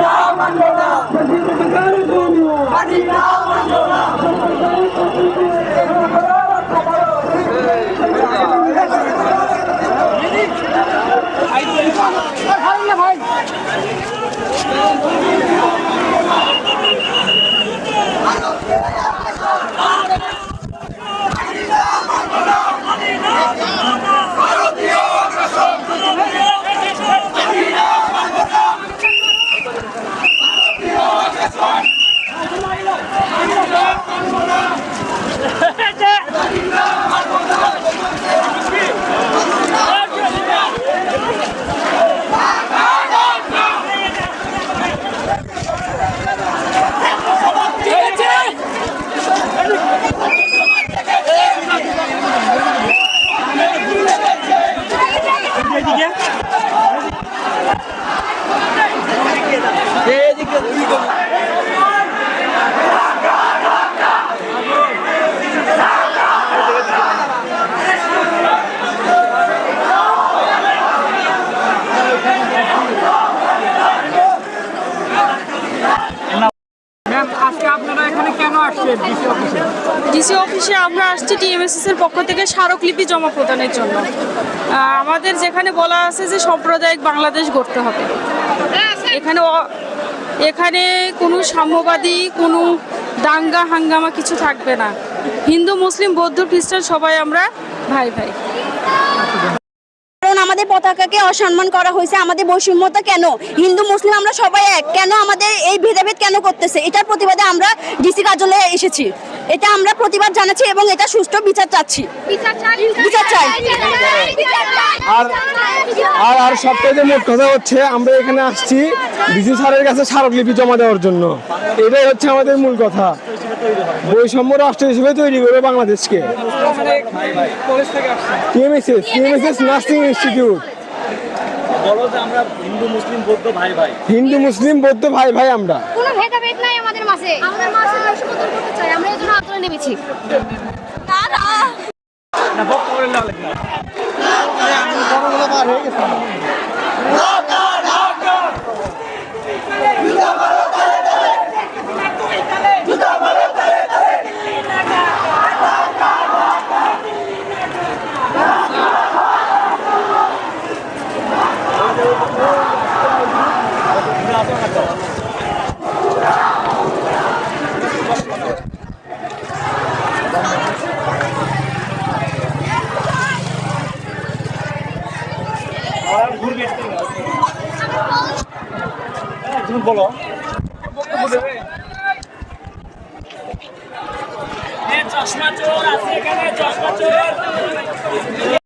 Ma'am আজকে আপনারা এখানে কেন আসছেন ডিসি অফিসে ডিসি অফিসে আমরা আসছি টিএমএসএস এর পক্ষ থেকে স্মারকলিপি জমা প্রদানের জন্য। আমাদের যেখানে বলা আছে যে সাম্প্রদায়িক বাংলাদেশ গড়তে হবে। এখানে এখানে কোনো সাম্যবাদী, কোনো দাঙ্গা, হাঙ্গামা কিছু থাকবে না। হিন্দু, মুসলিম, বৌদ্ধ, খ্রিস্টান সবাই আমরা ভাই ভাই। আমাদের পতাকাকে অসম্মান করা হয়েছে আমাদের বৈষম্যতা কেন? হিন্দু মুসলিম আমরা সবাই এক। কেন আমাদের এই ভেদাভেদ কেন করতেছে? এটার প্রতিবাদে আমরা ডিসি কার্যালয়ে এসেছি। এটা আমরা প্রতিবাদ জানাচ্ছি এবং এটা সুষ্ঠু বিচার চাচ্ছি। বিচার চাই আর আর আর সবথেকে মোট কথা হচ্ছে আমরা এখানে আসছি ডিসি স্যারের কাছে স্মারকলিপি জমা দেওয়ার জন্য। এটাই হচ্ছে আমাদের মূল কথা। বৈষম্য রাষ্ট্র হিসেবে তৈরি করবে বাংলাদেশকে। টিএমএসএস টিএমএসএস নার্সিং ইনস্টিটিউট বলো যে আমরা হিন্দু মুসলিম বৌদ্ধ ভাই ভাই হিন্দু মুসলিম বৌদ্ধ ভাই ভাই আমরা। কোনো ভেদাভেদ নাই আমাদের মাঝে। আমাদের মাঝে বৈষম্য করতে চাই আমরা এই জন্য আন্দোলন নেমেছি। না বক্তব্য নেওয়া লাগবে না তুমি বলো। চশমা চোর আছে এখানে চশমা চোর।